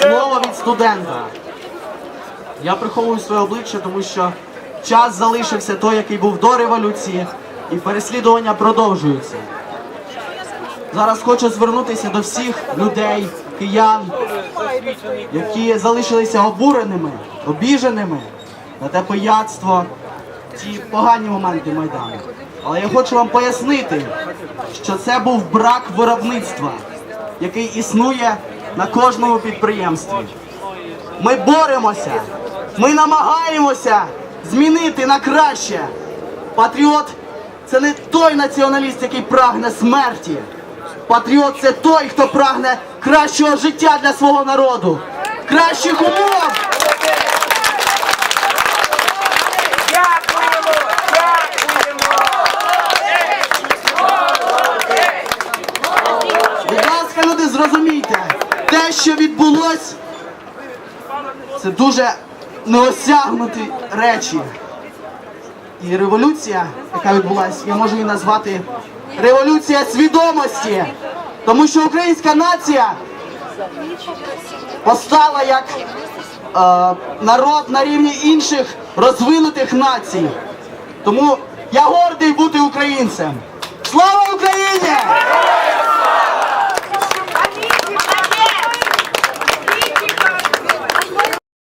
Слово від студента. Я приховую своє обличчя, тому що час залишився той, який був до революції, і переслідування продовжуються. Зараз хочу звернутися до всіх людей, киян, які залишилися обуреними, обіженими на те пияцтво, ті погані моменти Майдану. Але я хочу вам пояснити, що це був брак виробництва, який існує на кожному підприємстві. Ми боремося, ми намагаємося змінити на краще. Патріот це не той націоналіст, який прагне смерті. Патріот це той, хто прагне кращого життя для свого народу, кращих умов. Дякуємо! Дякуємо! Будь ласка, люди, зрозумійте, те, відбулось, це дуже неосягнуті речі. І революція, яка відбулась, я можу її назвати революція свідомості. Тому що українська нація постала як е, народ на рівні інших розвинутих націй. Тому я гордий бути українцем. Слава Україні!